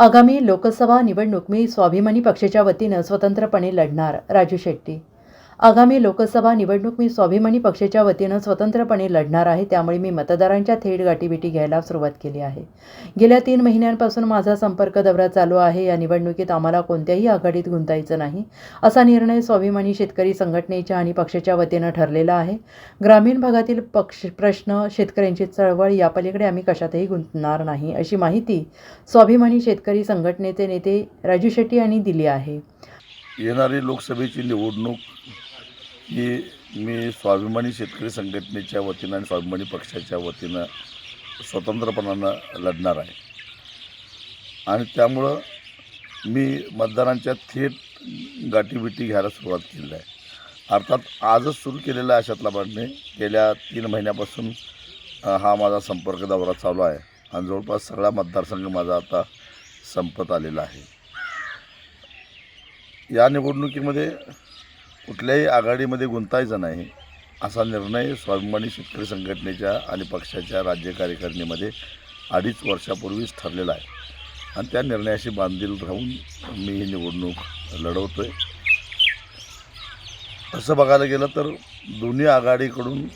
आगामी लोकसभा निवडणूक मी स्वाभिमानी पक्षाच्या वतीनं स्वतंत्रपणे लढणार. राजू शेट्टी. आगामी लोकसभा निवडणूक मी स्वाभिमानी पक्षाच्या वतीनं स्वतंत्रपणे लढणार आहे त्यामुळे मी मतदारांच्या थेट गाठीभेटी घ्यायला सुरुवात केली आहे. गेल्या तीन महिन्यांपासून माझा संपर्क दौरा चालू आहे या निवडणुकीत आम्हाला कोणत्याही आघाडीत गुंतायचं नाही असा निर्णय स्वाभिमानी शेतकरी संघटनेच्या आणि पक्षाच्या वतीनं ठरलेला आहे. ग्रामीण भागातील पक्ष प्रश्न शेतकऱ्यांची चळवळ यापलीकडे आम्ही कशातही गुंतणार नाही अशी माहिती स्वाभिमानी शेतकरी संघटनेचे नेते राजू शेट्टी यांनी दिली आहे. येणारी लोकसभेची निवडणूक की मी स्वाभिमानी शेतकरी संघटनेच्या वतीनं आणि स्वाभिमानी पक्षाच्या वतीनं स्वतंत्रपणानं लढणार आहे. आणि त्यामुळं मी मतदारांच्या थेट गाठीबिटी घ्यायला सुरुवात केली आहे. अर्थात आजच सुरू केलेला अशातला बातमी गेल्या तीन महिन्यापासून हा माझा संपर्क दौरा चालू आहे. आणि जवळपास सगळा मतदारसंघ माझा आता संपत आलेला आहे. या निवडणुकीमध्ये कुठल्याही आघाडीमध्ये गुंतायचं नाही असा निर्णय स्वाभिमानी शेतकरी संघटनेच्या आणि पक्षाच्या राज्य कार्यकारिणीमध्ये अडीच वर्षापूर्वीच ठरलेला आहे. आणि त्या निर्णयाशी बांधील राहून मी ही निवडणूक लढवतो आहे तसं बघायला गेलं तर दोन्ही आघाडीकडून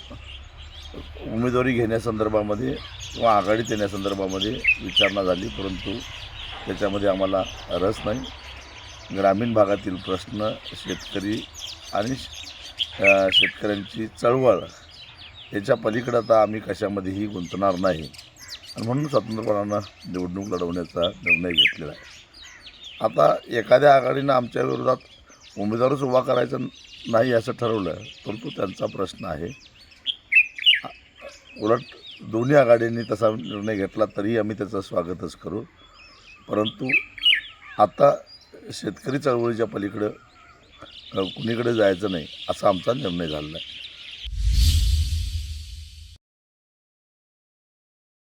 उमेदवारी घेण्यासंदर्भामध्ये किंवा आघाडीत येण्यासंदर्भामध्ये विचारणा झाली परंतु त्याच्यामध्ये आम्हाला रस नाही. ग्रामीण भागातील प्रश्न शेतकरी आणि शेतकऱ्यांची चळवळ याच्या पलीकडे आता आम्ही कशामध्येही गुंतणार नाही. आणि म्हणून स्वतंत्रपणानं निवडणूक लढवण्याचा निर्णय घेतलेला आहे. आता एखाद्या आघाडीनं आमच्या विरोधात उमेदवारच उभा करायचा नाही असं ठरवलं तर तो त्यांचा प्रश्न आहे. उलट दोन्ही आघाडींनी तसा निर्णय घेतला तरी आम्ही त्याचं स्वागतच करू. परंतु आता शेतकरी चळवळीच्या पलीकडं कुणीकडे जायचं नाही असा आमचा निर्णय झालेला आहे.